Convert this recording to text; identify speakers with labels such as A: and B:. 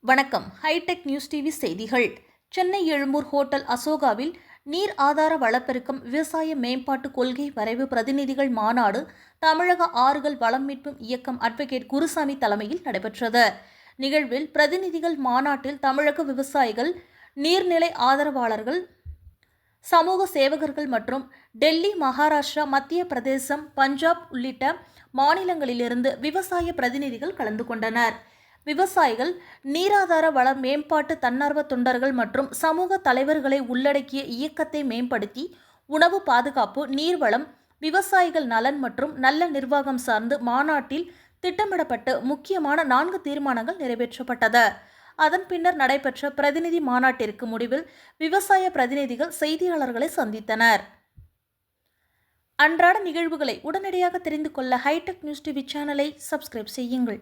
A: வணக்கம். Hitech news TV செய்திகள். Chennai Egmore hotel அசோகாவில் நீர் ஆதார வளப்பெருக்கம் விவசாய மேம்பாட்டு கொள்கை வரைவு பிரதிநிதிகள் மாநாடு தமிழக ஆறுகள் வளம் மீட்பும் இயக்கம் அட்வொகேட் குருசாமி தலைமையில் நடைபெற்றது. நிகழ்வில் பிரதிநிதிகள் மாநாட்டில் தமிழக விவசாயிகள் நீர்நிலை ஆதரவாளர்கள் சமூக சேவகர்கள் மற்றும் டெல்லி மகாராஷ்டிரா மத்திய பிரதேசம் பஞ்சாப் உள்ளிட்ட மாநிலங்களிலிருந்து விவசாய பிரதிநிதிகள் கலந்து கொண்டனர். விவசாயிகள் நீராதார வள மேம்பாட்டு தன்னார்வ தொண்டர்கள் மற்றும் சமூக தலைவர்களை உள்ளடக்கிய இயக்கத்தை மேம்படுத்தி உணவு பாதுகாப்பு நீர்வளம் விவசாயிகள் நலன் மற்றும் நல்ல நிர்வாகம் சார்ந்து மாநாட்டில் திட்டமிடப்பட்டு முக்கியமான நான்கு தீர்மானங்கள் நிறைவேற்றப்பட்டது. அதன் பின்னர் நடைபெற்ற பிரதிநிதி மாநாட்டிற்கு முடிவில் விவசாய பிரதிநிதிகள் செய்தியாளர்களை சந்தித்தனர். அன்றாட நிகழ்வுகளை உடனடியாக தெரிந்து கொள்ள ஹைடெக் நியூஸ் டிவி சேனலை சப்ஸ்கிரைப் செய்யுங்கள்.